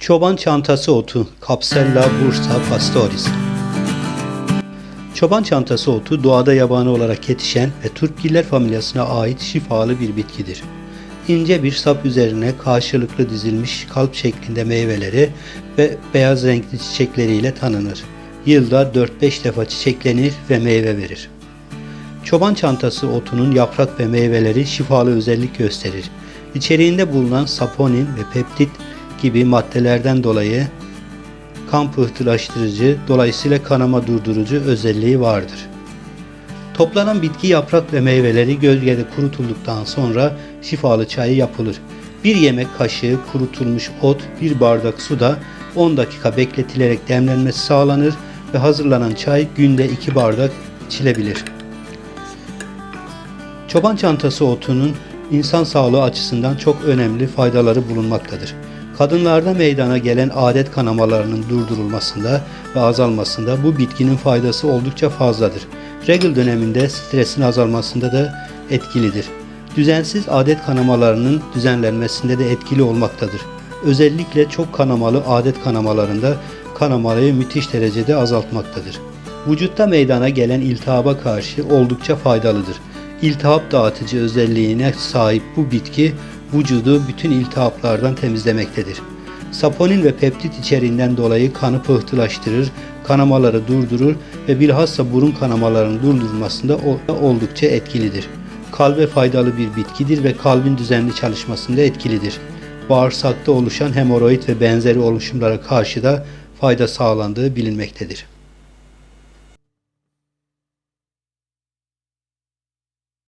Çoban çantası otu Capsella bursa pastoris. Çoban çantası otu doğada yabani olarak yetişen ve turpgiller familyasına ait şifalı bir bitkidir. İnce bir sap üzerine karşılıklı dizilmiş kalp şeklinde meyveleri ve beyaz renkli çiçekleriyle tanınır. Yılda 4-5 defa çiçeklenir ve meyve verir. Çoban çantası otunun yaprak ve meyveleri şifalı özellik gösterir. İçeriğinde bulunan saponin ve peptit gibi maddelerden dolayı kan pıhtılaştırıcı, dolayısıyla kanama durdurucu özelliği vardır. Toplanan bitki yaprak ve meyveleri gölgede kurutulduktan sonra şifalı çayı yapılır. Bir yemek kaşığı kurutulmuş ot, bir bardak suda 10 dakika bekletilerek demlenmesi sağlanır ve hazırlanan çay günde 2 bardak içilebilir. Çoban çantası otunun insan sağlığı açısından çok önemli faydaları bulunmaktadır. Kadınlarda meydana gelen adet kanamalarının durdurulmasında ve azalmasında bu bitkinin faydası oldukça fazladır. Regl döneminde stresin azalmasında da etkilidir. Düzensiz adet kanamalarının düzenlenmesinde de etkili olmaktadır. Özellikle çok kanamalı adet kanamalarında kanamayı müthiş derecede azaltmaktadır. Vücutta meydana gelen iltihaba karşı oldukça faydalıdır. İltihap dağıtıcı özelliğine sahip bu bitki vücudu bütün iltihaplardan temizlemektedir. Saponin ve peptit içeriğinden dolayı kanı pıhtılaştırır, kanamaları durdurur ve bilhassa burun kanamalarının durdurulmasında oldukça etkilidir. Kalbe faydalı bir bitkidir ve kalbin düzenli çalışmasında etkilidir. Bağırsakta oluşan hemoroid ve benzeri oluşumlara karşı da fayda sağlandığı bilinmektedir.